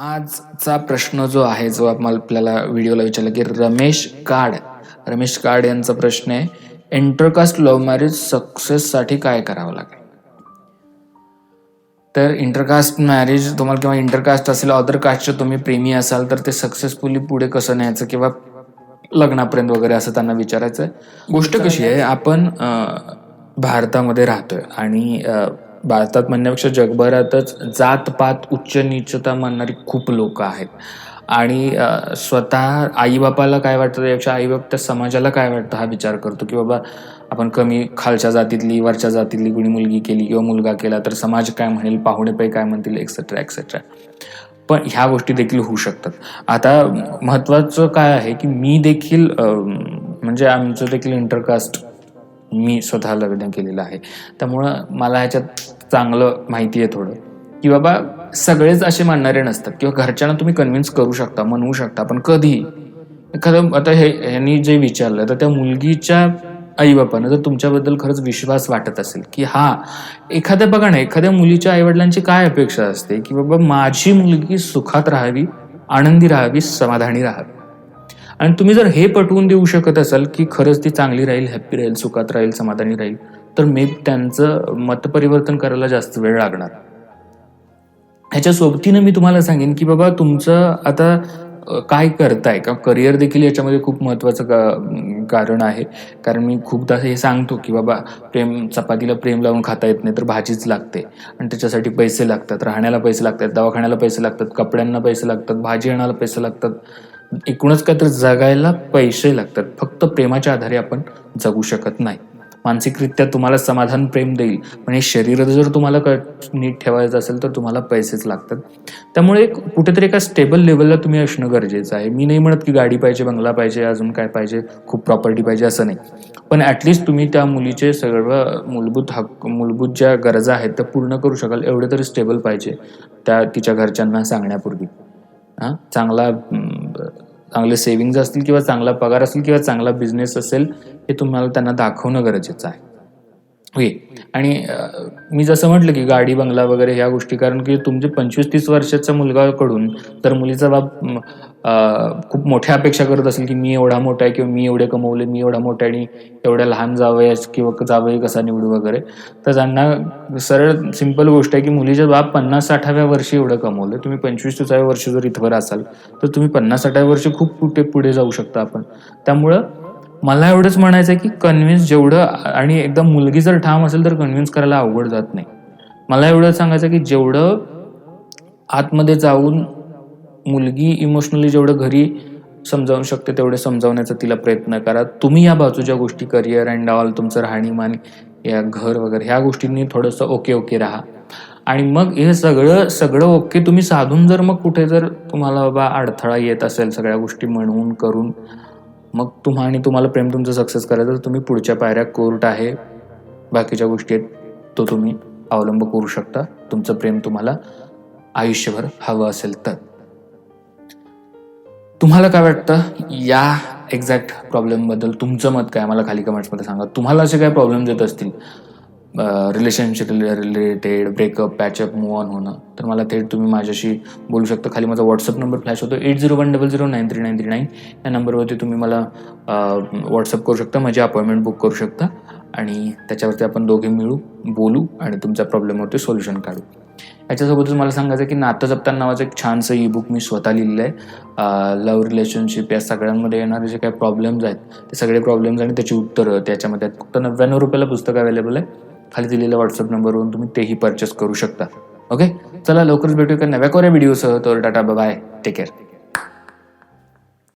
आजचा प्रश्न जो आहे जो आपल्याला व्हिडिओला विचारला की रमेश काड. रमेश काड यांचा प्रश्न आहे इंटरकास्ट लव्ह मॅरेज सक्सेससाठी काय करावं लागेल? तर इंटरकास्ट मॅरेज तुम्हाला किंवा इंटरकास्ट असेल अदर कास्टचे तुम्ही प्रेमी असाल तर ते सक्सेसफुली पुढे कसं न्यायचं किंवा लग्नापर्यंत वगैरे असं त्यांना विचारायचं गोष्ट कशी आहे आपण भारतामध्ये राहतोय आणि भारतात म्हणण्यापेक्षा जगभरातच जातपात उच्च नीचता मानणारी खूप लोक आहेत. आणि स्वतः आईबापाला काय वाटतं? त्यापेक्षा आईबाप त्या समाजाला काय वाटतं? हा विचार करतो की बाबा आपण कमी खालच्या जातीतली वरच्या जातीतली कुणी मुलगी केली किंवा मुलगा केला तर समाज काय म्हणेल? पाहुणे पै काय म्हणतील? एक्सेट्रा एक्सेट्रा पण ह्या गोष्टी देखील होऊ शकतात. आता महत्वाचं काय आहे की मी देखील म्हणजे आमचं देखील इंटरकास्ट मी स्वतः लग्न केलेलं आहे. त्यामुळं मला ह्याच्यात चांगलं माहिती आहे थोडं. की बाबा सगळेच असे मानणारे नसतात. किंवा घरच्यांना तुम्ही कन्व्हिन्स करू शकता म्हणवू शकता पण कधी? एखादं आता हे ह्यांनी जे विचारलं तर त्या मुलगीच्या आईबापानं जर तुमच्याबद्दल खरंच विश्वास वाटत असेल की हा एखाद्या बघा ना एखाद्या मुलीच्या आईवडिलांची काय अपेक्षा असते? की बाबा माझी मुलगी सुखात राहावी आनंदी राहावी समाधानी राहावी. आणि तुम्ही जर हे पटवून देऊ शकत असाल की खरंच ती चांगली राहील हॅप्पी राहील सुखात राहील समाधानी राहील तर मे त्यांचं मतपरिवर्तन करायला जास्त वेळ लागणार. ह्याच्या सोबतीनं मी तुम्हाला सांगेन की बाबा तुमचं आता काय करताय? का करिअर देखील याच्यामध्ये खूप महत्त्वाचं कारण आहे. कारण मी खूपदा हे सांगतो की बाबा प्रेम चपातीला प्रेम लावून खाता येत नाही तर भाजीच लागते. आणि त्याच्यासाठी पैसे लागतात राहण्याला पैसे लागतात दवाखान्याला पैसे लागतात कपड्यांना पैसे लागतात भाजी आणायला पैसे लागतात. एकूणच काय तर जगायला पैसे लागतात. फक्त प्रेमाच्या आधारे आपण जगू शकत नाही. मानसिकरित्या तुम्हाला समाधान प्रेम देईल. पण हे शरीर जर तुम्हाला क नीट ठेवायचं असेल तर तुम्हाला पैसेच लागतात. त्यामुळे एक कुठेतरी एका स्टेबल लेवलला तुम्ही असणं गरजेचं आहे. मी नाही म्हणत की गाडी पाहिजे बंगला पाहिजे अजून काय पाहिजे खूप प्रॉपर्टी पाहिजे असं नाही. पण ॲटलिस्ट तुम्ही त्या मुलीचे सर्व मूलभूत हक्क मूलभूत ज्या गरजा आहेत त्या पूर्ण करू शकाल. एवढे तरी स्टेबल पाहिजे त्या तिच्या घरच्यांना सांगण्यापूर्वी. हां? चांगला चांगले सेव्हिंग्ज असतील किंवा चांगला पगार असेल किंवा चांगला बिझनेस असेल हे तुम्हाला त्यांना दाखवणं गरजेचं आहे. ओके आणि मी जसं म्हटलं की गाडी बंगला वगैरे ह्या गोष्टी कारण की तुमचे पंचवीस तीस वर्षाच्या मुलगाकडून तर मुलीचा बाप खूप मोठ्या अपेक्षा करत असेल की मी एवढा मोठा आहे किंवा मी एवढे कमवले मी एवढा मोठा आणि एवढ्या लहान जावयास किंवा जावई कसा निवडू वगैरे. तर त्यांना सरळ सिंपल गोष्ट आहे की मुलीच्या बाप पन्नास साठाव्या वर्षी एवढं कमवलं. तुम्ही पंचवीस तिसाव्या वर्षी जर इथवर असाल तर तुम्ही पन्नास साठाव्या वर्षी खूप कुठे पुढे जाऊ शकता आपण. त्यामुळं मला एवढंच म्हणायचं आहे की कन्व्हिन्स जेवढं आणि एकदम मुलगी जर ठाम असेल तर कन्व्हिन्स करायला अवघड जात नाही. मला एवढं सांगायचं आहे की जेवढं आतमध्ये जाऊन मुलगी इमोशनली जेवढं घरी समजावू शकते तेवढे समजावण्याचा तिला प्रयत्न करा. तुम्ही या बाजूच्या गोष्टी करिअर अँड ऑल तुमचं राहणीमान या घर वगैरे ह्या गोष्टींनी थोडंसं ओके ओके राहा. आणि मग हे सगळं सगळं ओके तुम्ही साधून जर मग कुठे जर तुम्हाला बाबा अडथळा येत असेल सगळ्या गोष्टी म्हणून करून मग तुम्हा आणि तुम्हाला प्रेम तुमचं सक्सेस करायचं तर तुम्ही पुढच्या पायऱ्या कोर्ट आहे. बाकीच्या गोष्टी आहेत तो तुम्ही अवलंब करू शकता. तुमचं प्रेम तुम्हाला आयुष्यभर हवं असेल तर. तुम्हाला काय वाटतं? या एक्झॅक्ट प्रॉब्लेमबद्दल तुमचं मत काय? मला खाली कमेंट्समध्ये सांगा. तुम्हाला असे काय प्रॉब्लेम येत असतील? Relationship related breakup patchup move on होणं. तर मला थेट तुम्ही माझ्याशी बोलू शकता. खाली माझा व्हॉट्सअप नंबर फ्लॅश होतो. Eight zero one double zero nine three nine three nine या नंबरवरती तुम्ही मला व्हॉट्सअप करू शकता. माझी अपॉइंटमेंट बुक करू शकता. आणि त्याच्यावरती आपण दोघे मिळू बोलू आणि तुमच्या प्रॉब्लेमवरती सोल्युशन काढू. याच्यासोबतच मला सांगायचं आहे की नातं जपताना नावाचं एक छानसं ई बुक मी स्वतः लिहिलं आहे. लव्ह रिलेशनशिप या सगळ्यांमध्ये येणारे जे काही प्रॉब्लेम्स आहेत ते सगळे प्रॉब्लेम्स आणि त्याची उत्तरं त्याच्यामध्ये आहेत. फक्त नव्याण्णव रुपयाला पुस्तक अवेलेबल आहे. खाली दिलेल्या व्हॉट्सअप नंबरवरून तुम्ही तेही परचेस करू शकता. ओके चला लवकरच भेटू एका नव्या कोऱ्या व्हिडिओसह तर टाटा बाय टेक केअर